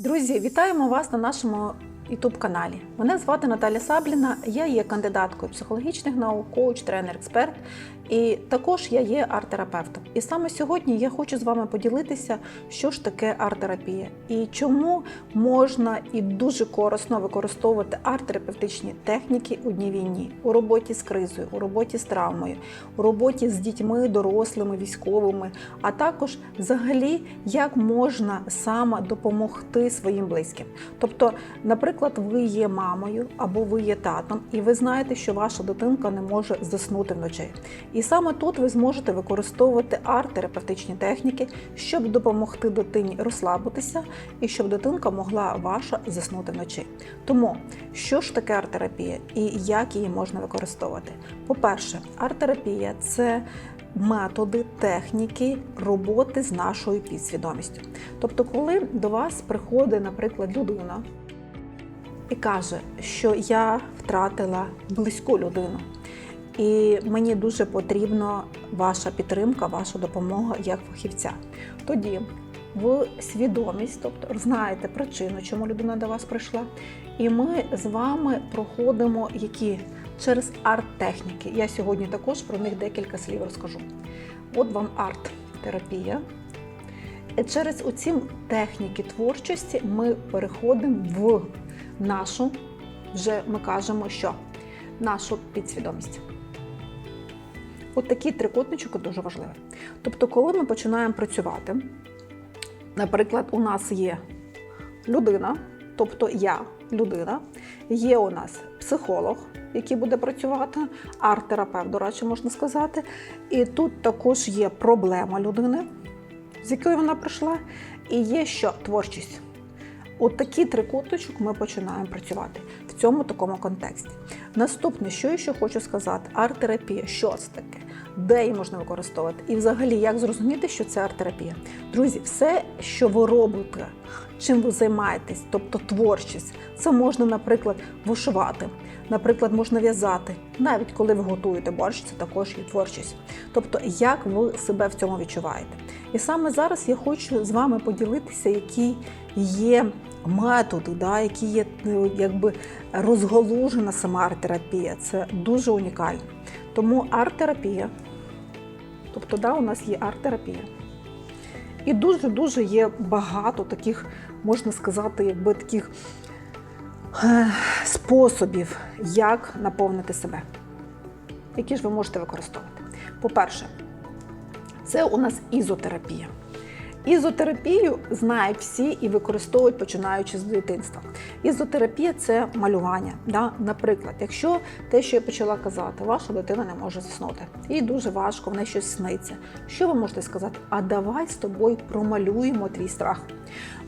Друзі, вітаємо вас на нашому youtube каналі. Мене звати Наталя Сабліна, я є кандидаткою психологічних наук, коуч, тренер, експерт. І також я є арт-терапевтом. І саме сьогодні я хочу з вами поділитися, що ж таке арт-терапія і чому можна і дуже корисно використовувати арт-терапевтичні техніки у дні війні у роботі з кризою, у роботі з травмою, у роботі з дітьми, дорослими, військовими, а також взагалі як можна саме допомогти своїм близьким. Тобто, наприклад, ви є мамою або ви є татом, і ви знаєте, що ваша дитинка не може заснути вночі. І саме тут ви зможете використовувати арт-терапевтичні техніки, щоб допомогти дитині розслабитися і щоб дитинка могла ваша заснути вночі. Тому що ж таке арт-терапія і як її можна використовувати? По-перше, арт-терапія це методи, техніки роботи з нашою підсвідомістю. Тобто, коли до вас приходить, наприклад, людина і каже, що я втратила близьку людину. І мені дуже потрібна ваша підтримка, ваша допомога як фахівця. Тоді ви свідомість, тобто знаєте причину, чому людина до вас прийшла. І ми з вами проходимо які через арт-техніки. Я сьогодні також про них декілька слів розкажу. От вам арт-терапія. Через оці техніки творчості ми переходимо в нашу, вже ми кажемо, що нашу підсвідомість. От такий трикутничок дуже важливий. Тобто, коли ми починаємо працювати, наприклад, у нас є людина, тобто я людина, є у нас психолог, який буде працювати, арт-терапевт, до речі, можна сказати. І тут також є проблема людини, з якою вона прийшла, і є що творчість. От такий трикутничок ми починаємо працювати цьому такому контексті. Наступне, що я ще хочу сказати, арт-терапія, що це таке? Де її можна використовувати? І взагалі, як зрозуміти, що це арт-терапія? Друзі, все, що ви робите, чим ви займаєтесь, тобто творчість, це можна, наприклад, вишивати, наприклад, можна в'язати. Навіть коли ви готуєте борщ, це також є творчість. Тобто, як ви себе в цьому відчуваєте? І саме зараз я хочу з вами поділитися, які є методи, да, які є ну, якби розголужена сама арт-терапія. Це дуже унікально. Тому арт-терапія, тобто, да, у нас є арт-терапія. І дуже-дуже є багато таких, можна сказати, якби таких е, способів, як наповнити себе, які ж ви можете використовувати. По-перше, це у нас ізотерапія. Ізотерапію знають всі і використовують починаючи з дитинства. Ізотерапія це малювання. Да? Наприклад, якщо те, що я почала казати, ваша дитина не може заснути, їй дуже важко, в неї щось сниться. Що ви можете сказати? А давай з тобою промалюємо твій страх.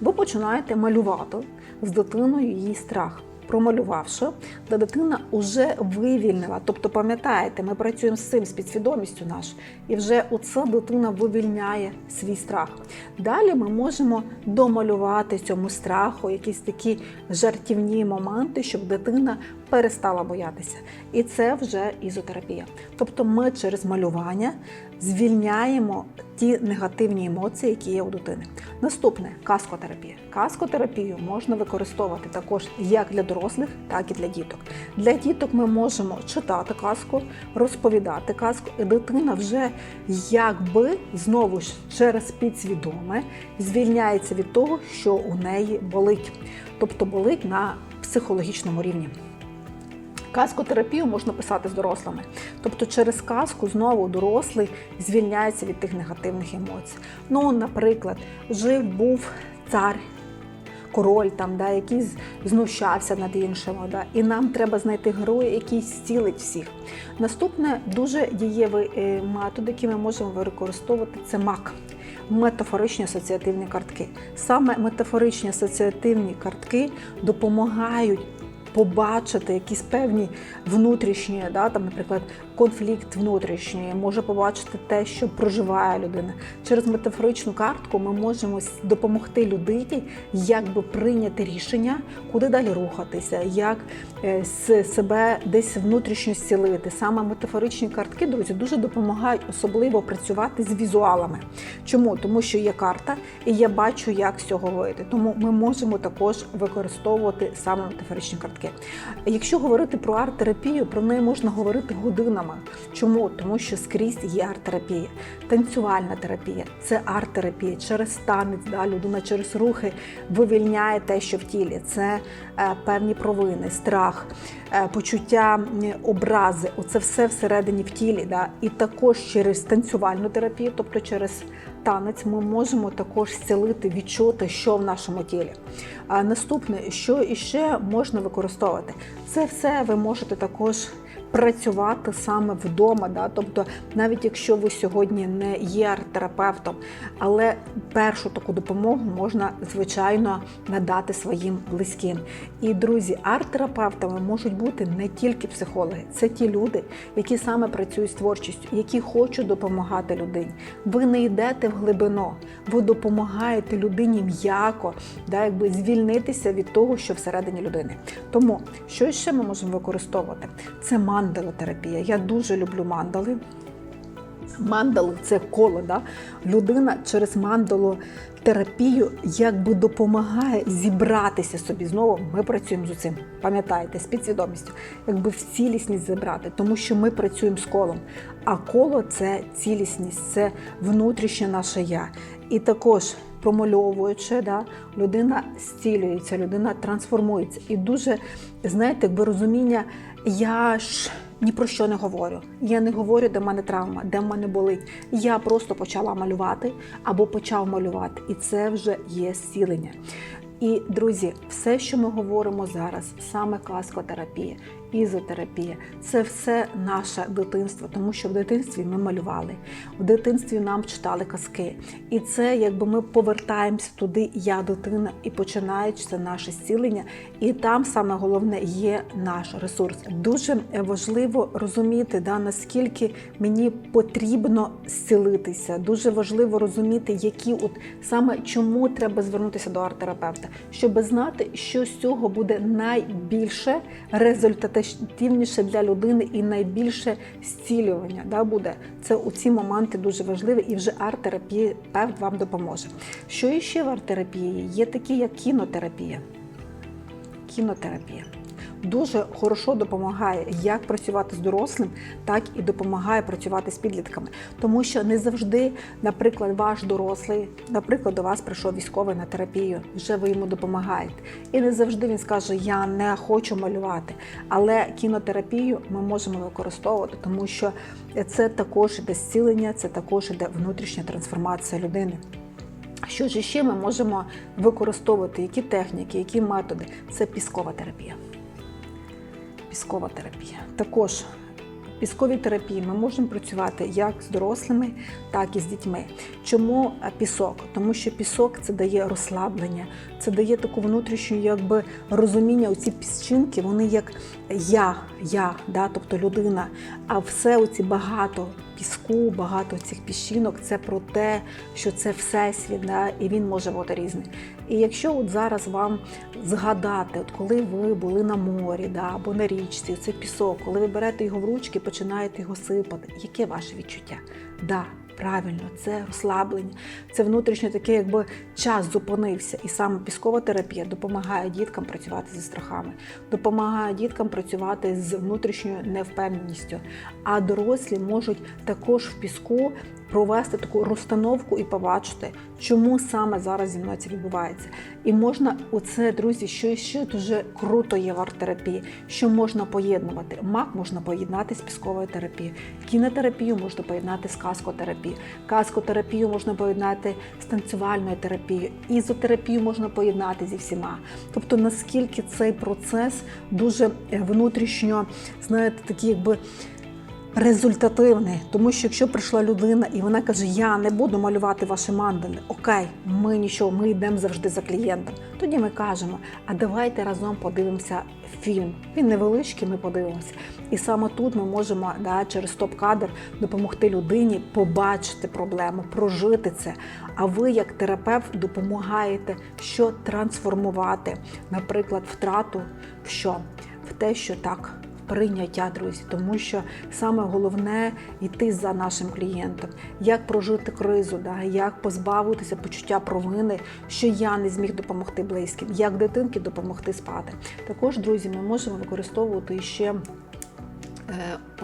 Ви починаєте малювати з дитиною її страх. Промалювавши, та дитина вже вивільнила. Тобто, пам'ятаєте, ми працюємо з цим з підсвідомістю наш, і вже оце дитина вивільняє свій страх. Далі ми можемо домалювати цьому страху якісь такі жартівні моменти, щоб дитина перестала боятися. І це вже ізотерапія. Тобто, ми через малювання звільняємо ті негативні емоції, які є у дитини. Наступне каскотерапія. Каскотерапію можна використовувати також як для дорослих, так і для діток. Для діток ми можемо читати казку, розповідати казку, і дитина вже якби знову ж через підсвідоме звільняється від того, що у неї болить, тобто болить на психологічному рівні. Казкотерапію можна писати з дорослими. Тобто через казку знову дорослий звільняється від тих негативних емоцій. Ну, наприклад, жив був цар, король, там, да, який знущався над іншими. Да, і нам треба знайти героя, який зцілить всіх. Наступне дуже дієвий е, метод, який ми можемо використовувати, це мак. Метафоричні асоціативні картки. Саме метафоричні асоціативні картки допомагають побачити якісь певні внутрішні, да, там, наприклад, конфлікт внутрішній, може побачити те, що проживає людина. Через метафоричну картку ми можемо допомогти людині, як би прийняти рішення, куди далі рухатися, як е, себе десь внутрішньо зцілити. Саме метафоричні картки, друзі, дуже допомагають особливо працювати з візуалами. Чому? Тому що є карта, і я бачу, як з цього вийти. Тому ми можемо також використовувати саме метафоричні картки. Якщо говорити про арт-терапію, про неї можна говорити годинами. Чому? Тому що скрізь є арт-терапія, танцювальна терапія це арт-терапія. Через танець, да, людина через рухи вивільняє те, що в тілі. Це е, певні провини, страх, е, почуття м, образи. Оце все всередині в тілі. Да. І також через танцювальну терапію, тобто через танець, ми можемо також зцілити, відчути, що в нашому тілі. А наступне, що іще можна використовувати, це все ви можете також працювати саме вдома. Да? Тобто, навіть якщо ви сьогодні не є арт-терапевтом, але першу таку допомогу можна звичайно надати своїм близьким. І друзі, арт-терапевтами можуть бути не тільки психологи, це ті люди, які саме працюють з творчістю, які хочуть допомагати людині. Ви не йдете в глибину, ви допомагаєте людині м'яко, да, якби звільнитися від того, що всередині людини. Тому що ще ми можемо використовувати? Це мандалотерапія. Я дуже люблю мандали. Мандали це коло. Да? Людина через мандалу терапію якби допомагає зібратися собі. Знову ми працюємо з цим, пам'ятаєте, з підсвідомістю, якби в цілісність зібрати, тому що ми працюємо з колом. А коло це цілісність, це внутрішнє наше я. І також промальовуючи, да, людина зцілюється, людина трансформується. І дуже, знаєте, якби розуміння, я ж ні про що не говорю. Я не говорю, де в мене травма, де в мене болить. Я просто почала малювати або почав малювати, і це вже є зцілення. І друзі, все, що ми говоримо зараз, саме каскотерапія, ізотерапія, це все наше дитинство, тому що в дитинстві ми малювали, в дитинстві нам читали казки. І це якби ми повертаємося туди, я дитина, і починається наше зцілення. І там саме головне є наш ресурс. Дуже важливо розуміти, да, наскільки мені потрібно зцілитися. Дуже важливо розуміти, які от саме чому треба звернутися до арт-терапевта, щоб знати, що з цього буде найбільше результативніше для людини і найбільше зцілювання да, буде. Це у ці моменти дуже важливі, і вже арт-терапія певт вам допоможе. Що іще в арт-терапії? Є такі, як кінотерапія. Кінотерапія дуже хорошо допомагає як працювати з дорослим, так і допомагає працювати з підлітками. Тому що не завжди, наприклад, ваш дорослий, наприклад, до вас прийшов військовий на терапію, вже ви йому допомагаєте. І не завжди він скаже, я не хочу малювати. Але кінотерапію ми можемо використовувати, тому що це також іде зцілення, це також іде внутрішня трансформація людини. Що ж ще ми можемо використовувати, які техніки, які методи? Це піскова терапія. Піскова терапія. Також в пісковій терапії ми можемо працювати як з дорослими, так і з дітьми. Чому пісок? Тому що пісок це дає розслаблення, це дає таку внутрішню якби розуміння. Оці піщинки, вони як я, я, да, тобто людина. А все оці багато піску, багато цих піщинок це про те, що це всесвіт, да, і він може бути різний. І якщо от зараз вам згадати, от коли ви були на морі, да, або на річці, це пісок, коли ви берете його в ручки, починаєте його сипати, яке ваше відчуття? Да, Правильно, це розслаблення, це внутрішньо таке, якби час зупинився. І саме піскова терапія допомагає діткам працювати зі страхами, допомагає діткам працювати з внутрішньою невпевненістю. А дорослі можуть також в піску провести таку розстановку і побачити, чому саме зараз зі мною це відбувається. І можна оце, друзі, що ще дуже круто є в арт-терапії, що можна поєднувати. Мак можна поєднати з пісковою терапією, кінотерапію можна поєднати з каскотерапією, каскотерапію можна поєднати з танцювальною терапією, ізотерапію можна поєднати зі всіма. Тобто, наскільки цей процес дуже внутрішньо, знаєте, такий якби результативний. Тому що якщо прийшла людина і вона каже, я не буду малювати ваші мандали, окей, ми нічого, ми йдемо завжди за клієнтом. Тоді ми кажемо, а давайте разом подивимося фільм. Він невеличкий, ми подивимося. І саме тут ми можемо да, через стоп-кадр допомогти людині побачити проблему, прожити це. А ви, як терапевт, допомагаєте, що трансформувати, наприклад, втрату в що? В те, що так. Прийняття, друзі, тому що саме головне йти за нашим клієнтом, як прожити кризу, да, як позбавитися почуття провини, що я не зміг допомогти близьким, як дитинки допомогти спати. Також, друзі, ми можемо використовувати ще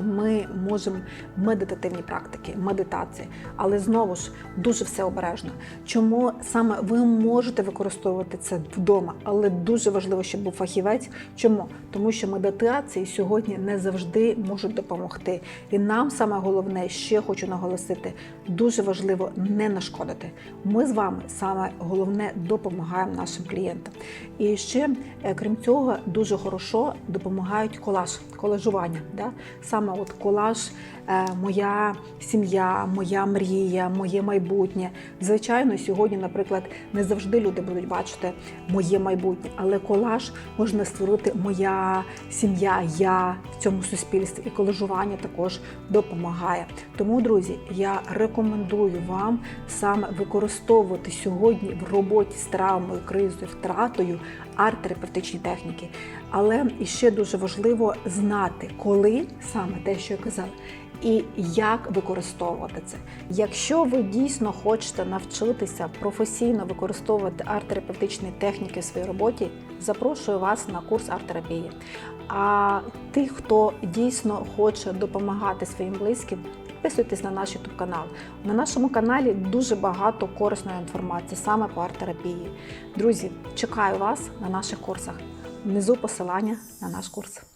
ми можемо медитативні практики, медитації, але знову ж дуже все обережно. Чому саме ви можете використовувати це вдома, але дуже важливо, щоб був фахівець. Чому? Тому що медитації сьогодні не завжди можуть допомогти. І нам саме головне, ще хочу наголосити, дуже важливо не нашкодити. Ми з вами саме головне допомагаємо нашим клієнтам. І ще, е, крім цього, дуже хорошо допомагають колаж, колажування. Да? Саме от колаж, е, моя сім'я, моя мрія, моє майбутнє. Звичайно, сьогодні, наприклад, не завжди люди будуть бачити моє майбутнє, але колаж можна створити моя сім'я, я в цьому суспільстві. І колажування також допомагає. Тому, друзі, я рекомендую вам саме використовувати сьогодні в роботі з травмою, кризою, втратою арт-терапевтичні техніки. Але іще дуже важливо знати, коли саме те, що я казала, і як використовувати це. Якщо ви дійсно хочете навчитися професійно використовувати арт-терапевтичні техніки в своїй роботі, запрошую вас на курс арт-терапії. А тих, хто дійсно хоче допомагати своїм близьким, підписуйтесь на наш YouTube канал. На нашому каналі дуже багато корисної інформації саме по арт-терапії. Друзі, чекаю вас на наших курсах. Внизу посилання на наш курс.